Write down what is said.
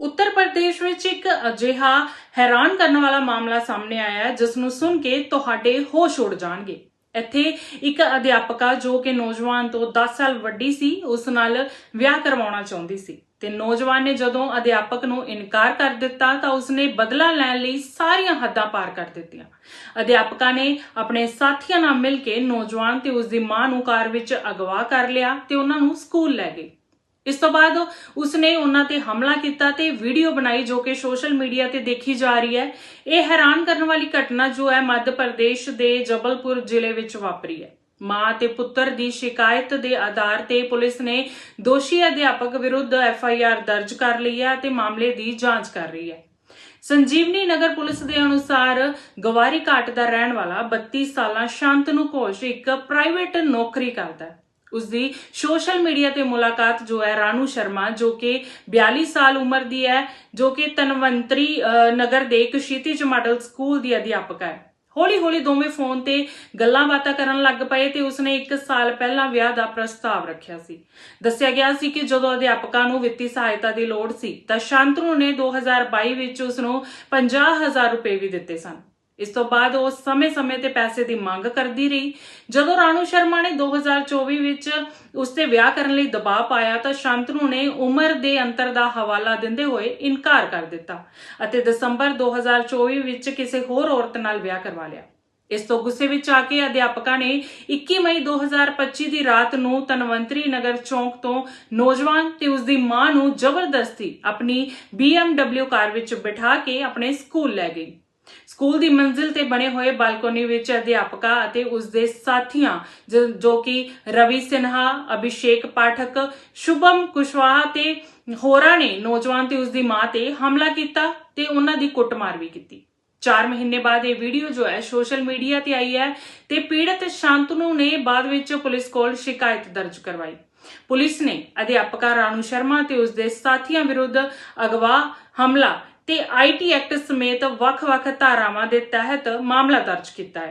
ਉੱਤਰ ਪ੍ਰਦੇਸ਼ ਵਿੱਚ ਇੱਕ ਅਜਿਹਾ ਹੈਰਾਨ ਕਰਨ ਵਾਲਾ ਮਾਮਲਾ ਸਾਹਮਣੇ ਆਇਆ ਹੈ, ਜਿਸ ਨੂੰ ਸੁਣ ਕੇ ਤੁਹਾਡੇ ਹੋਸ਼ ਉੱਡ ਜਾਣਗੇ। ਇੱਥੇ ਇੱਕ ਅਧਿਆਪਕਾ ਜੋ ਕਿ ਨੌਜਵਾਨ ਤੋਂ 10 ਸਾਲ ਵੱਡੀ ਸੀ, ਉਸ ਨਾਲ ਵਿਆਹ ਕਰਵਾਉਣਾ ਚਾਹੁੰਦੀ ਸੀ। ਤੇ ਨੌਜਵਾਨ ਨੇ ਜਦੋਂ ਅਧਿਆਪਕ ਨੂੰ ਇਨਕਾਰ ਕਰ ਦਿੱਤਾ, ਤਾਂ ਉਸਨੇ ਬਦਲਾ ਲੈਣ ਲਈ ਸਾਰੀਆਂ ਹੱਦਾਂ ਪਾਰ ਕਰ ਦਿੱਤੀਆਂ। ਅਧਿਆਪਕਾ ਨੇ ਆਪਣੇ ਸਾਥੀਆਂ ਨਾਲ ਮਿਲ ਕੇ ਨੌਜਵਾਨ ਤੇ ਉਸ ਦੀ ਮਾਂ ਨੂੰ ਕਾਰ ਵਿੱਚ ਅਗਵਾ ਕਰ ਲਿਆ ਤੇ ਉਹਨਾਂ ਨੂੰ ਸਕੂਲ ਲੈ ਗਏ। ਇਸ ਤੋਂ ਬਾਅਦ ਉਸਨੇ ਉਹਨਾਂ ਤੇ ਹਮਲਾ ਕੀਤਾ ਤੇ ਵੀਡੀਓ ਬਣਾਈ ਜੋ ਕਿ ਸੋਸ਼ਲ ਮੀਡੀਆ ਤੇ ਦੇਖੀ ਜਾ ਰਹੀ ਹੈ। ਇਹ ਹੈਰਾਨ ਕਰਨ ਵਾਲੀ ਘਟਨਾ ਜੋ ਹੈ ਮੱਧ ਪ੍ਰਦੇਸ਼ ਦੇ ਜਬਲਪੁਰ ਜ਼ਿਲ੍ਹੇ ਵਿੱਚ ਵਾਪਰੀ ਹੈ। ਮਾਂ ਤੇ ਪੁੱਤਰ ਦੀ ਸ਼ਿਕਾਇਤ ਦੇ ਆਧਾਰ ਤੇ ਪੁਲਿਸ ਨੇ ਦੋਸ਼ੀ ਅਧਿਆਪਕ ਵਿਰੁੱਧ ਐਫ ਆਈ ਆਰ ਦਰਜ ਕਰ ਲਈ ਹੈ ਤੇ ਮਾਮਲੇ ਦੀ ਜਾਂਚ ਕਰ ਰਹੀ ਹੈ। ਸੰਜੀਵਨੀ ਨਗਰ ਪੁਲਿਸ ਦੇ ਅਨੁਸਾਰ ਗਵਾਰੀ ਘਾਟ ਦਾ ਰਹਿਣ ਵਾਲਾ 32 ਸਾਲਾਂ ਸ਼ਾਂਤਨੂ ਘੋਸ਼ ਇੱਕ ਪ੍ਰਾਈਵੇਟ ਨੌਕਰੀ ਕਰਦਾ ਹੈ। ਉਸ ਦੀ ਸੋਸ਼ਲ ਮੀਡੀਆ ਤੇ ਮੁਲਾਕਾਤ ਜੋ ਹੈ ਰਾਨੂ ਸ਼ਰਮਾ ਜੋ ਕਿ 42 ਸਾਲ ਉਮਰ ਦੀ ਹੈ ਜੋ ਕਿ ਤਨਵੰਤਰੀ ਅਹ, ਨਗਰ ਦੇ ਇੱਕ ਸ਼ੀਤੀਜ ਮਾਡਲ ਸਕੂਲ ਦੀ ਅਧਿਆਪਕ ਹੈ। ਹੌਲੀ ਹੌਲੀ ਦੋਵੇਂ ਫੋਨ ਤੇ ਗੱਲਾਂ ਬਾਤਾਂ ਕਰਨ ਲੱਗ ਪਏ ਤੇ ਉਸਨੇ 1 ਸਾਲ ਪਹਿਲਾਂ ਵਿਆਹ ਦਾ ਪ੍ਰਸਤਾਵ ਰੱਖਿਆ ਸੀ। ਦੱਸਿਆ ਗਿਆ ਸੀ ਕਿ ਜਦੋਂ ਅਧਿਆਪਕਾਂ ਨੂੰ ਵਿੱਤੀ ਸਹਾਇਤਾ ਦੀ ਲੋੜ ਸੀ ਤਾਂ ਸ਼ਾਂਤਨੂ ਨੇ 2022 ਵਿੱਚ ਉਸ ਨੂੰ 50000 ਰੁਪਏ ਵੀ ਦਿੱਤੇ ਸਨ। ਇਸ ਤੋਂ ਬਾਅਦ ਉਹ ਸਮੇਂ-ਸਮੇਂ ਤੇ ਪੈਸੇ ਦੀ ਮੰਗ ਕਰਦੀ ਰਹੀ। ਜਦੋਂ ਰਾਣੂ ਸ਼ਰਮਾ ਨੇ 2024 ਵਿੱਚ ਉਸ ਤੇ ਵਿਆਹ ਕਰਨ ਲਈ ਦਬਾਅ ਪਾਇਆ ਤਾਂ ਸ਼ਾਂਤਨੂ ਨੇ ਉਮਰ ਦੇ ਅੰਤਰ ਦਾ ਹਵਾਲਾ ਦਿੰਦੇ ਹੋਏ ਇਨਕਾਰ ਕਰ ਦਿੱਤਾ ਅਤੇ ਦਸੰਬਰ 2024 ਵਿੱਚ ਕਿਸੇ ਹੋਰ ਔਰਤ ਨਾਲ ਵਿਆਹ ਕਰਵਾ ਲਿਆ। ਇਸ ਤੋਂ ਗੁੱਸੇ ਵਿੱਚ ਆ ਕੇ ਅਧਿਆਪਕਾਂ ਨੇ 21 ਮਈ 2025 ਦੀ ਰਾਤ ਨੂੰ ਤਨਵੰਤਰੀ ਨਗਰ ਚੌਂਕ ਤੋਂ ਨੌਜਵਾਨ ਤੇ ਉਸ ਦੀ ਮਾਂ ਨੂੰ ਜ਼ਬਰਦਸਤੀ ਆਪਣੀ BMW ਕਾਰ ਵਿੱਚ ਬਿਠਾ ਕੇ ਆਪਣੇ ਸਕੂਲ ਲੈ ਗਈ। ਸਕੂਲ ਦੀ ਮੰਜ਼ਿਲ ਤੇ ਬਣੇ ਹੋਏ ਬਾਲਕੋਨੀ ਵਿੱਚ ਅਧਿਆਪਕਾ ਅਤੇ ਉਸ ਦੇ ਸਾਥੀਆਂ, ਜੋ ਕਿ ਰਵੀ ਸਿਨਹਾ, ਅਭਿਸ਼ੇਕ ਪਾਠਕ, ਸ਼ੁਭਮ ਕੁਸ਼ਵਾਹਾ ਤੇ ਹੋਰਾਂ ਨੇ ਨੌਜਵਾਨ ਤੇ ਉਸ ਦੀ ਮਾਂ ਤੇ ਹਮਲਾ ਕੀਤਾ ਤੇ ਉਹਨਾਂ ਦੀ ਕੁੱਟਮਾਰ ਵੀ ਕੀਤੀ। 4 ਮਹੀਨੇ ਬਾਅਦ ਇਹ ਵੀਡੀਓ ਜੋ ਹੈ ਸੋਸ਼ਲ ਮੀਡੀਆ ਤੇ ਆਈ ਹੈ ਤੇ ਪੀੜਤ ਸ਼ਾਂਤਨੂ ਨੇ ਬਾਅਦ ਵਿੱਚ ਪੁਲਿਸ ਕੋਲ ਸ਼ਿਕਾਇਤ ਦਰਜ ਕਰਵਾਈ। ਪੁਲਿਸ ਨੇ ਅਧਿਆਪਕਾ ਰਾਣੂ ਸ਼ਰਮਾ ਤੇ ਉਸ ਦੇ ਸਾਥੀਆਂ ਵਿਰੁੱਧ ਅਗਵਾ ਹਮਲਾ ਤੇ ਆਈਟੀ ਐਕਟ ਸਮੇਤ ਵੱਖ-ਵੱਖ ਧਾਰਾਵਾਂ ਦੇ ਤਹਿਤ ਮਾਮਲਾ ਦਰਜ ਕੀਤਾ ਹੈ।